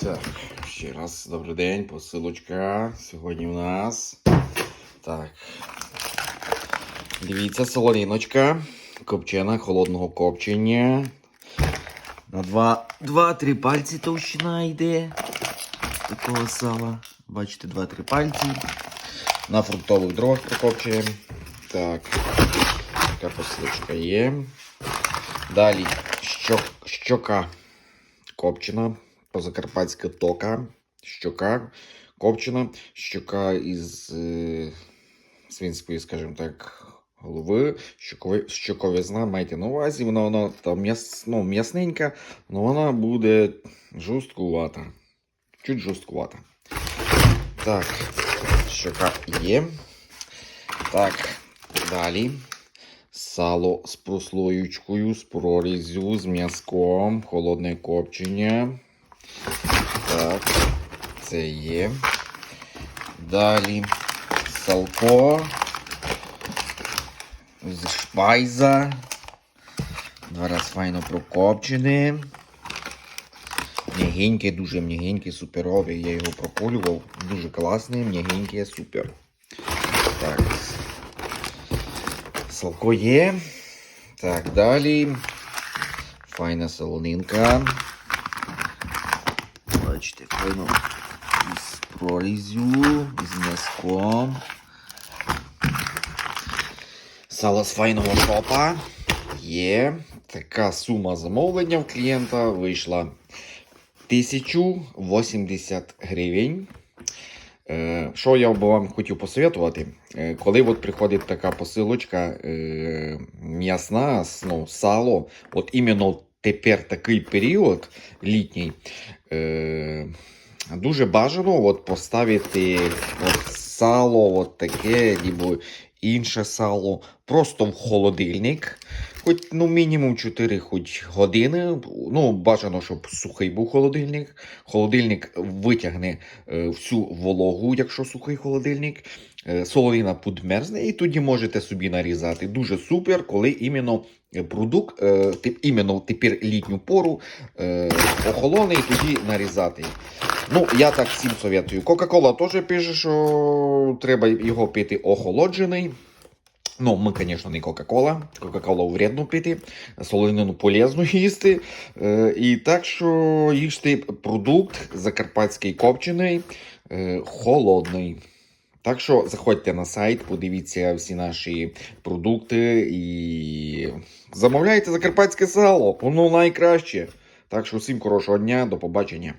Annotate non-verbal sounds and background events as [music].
Так, ще раз добрий день, посилочка. Сьогодні у нас. Так. Дивіться, солониночка. Копчена холодного копчення. На 2-3 пальці товщина йде. Такого сала. Бачите, 2-3 пальці. На фруктових дровах прокопчуємо. Так. Така посилочка є. Далі щок, щока копчена, позакарпатська тока, щока копчена, щока із е, свинської, скажімо так, голови, щокови, щоковизна, майте на увазі, вона, вона там м'яс, ну, м'ясненька, але вона буде жорсткувата. Чуть жорсткувата. Так, щока є. Так, далі. Сало з прослоючкою, з прорізю, з м'язком, холодне копчення. Так, це є. Далі салко. З шпайза. Два раз файно прокопчене. М'ягеньке, дуже м'ягеньке, суперове. Я його проколював. Дуже класне, м'ягеньке, супер. Так. Салко є. Так, далі. Файна солонинка. Бачите, файно із прорізю, з м'язком. Сало з файного шопа. Є. Така сума замовлення в клієнта вийшла 1080 гривень. Е, Що я би вам хотів посоветувати? Е, Коли от приходить така посилочка е, м'ясна, ну, сало, от іменно тепер такий період літній, е, дуже бажано от поставити от сало, от таке, або інше сало, просто в холодильник. Хоч ну, мінімум 4 хоч години. Ну, бажано, щоб сухий був холодильник. Холодильник витягне е, всю вологу, якщо сухий холодильник. Е, солонина підмерзне, і тоді можете собі нарізати. Дуже супер, коли іменно е, продукт, е, тип- іменно тепер літню пору е, охолоне тоді нарізати. Ну, я так всім советую. Кока-кола теж пише, що треба його пити охолоджений. Ну, ми, звісно, не Кока-Кола. Кока-Колу вредно пити, солонину полезно [laughs] їсти. Е, і так що їжте продукт закарпатський копчений, е, холодний. Так що заходьте на сайт, подивіться всі наші продукти і замовляйте закарпатське сало. Воно найкраще. Так що всім хорошого дня, до побачення.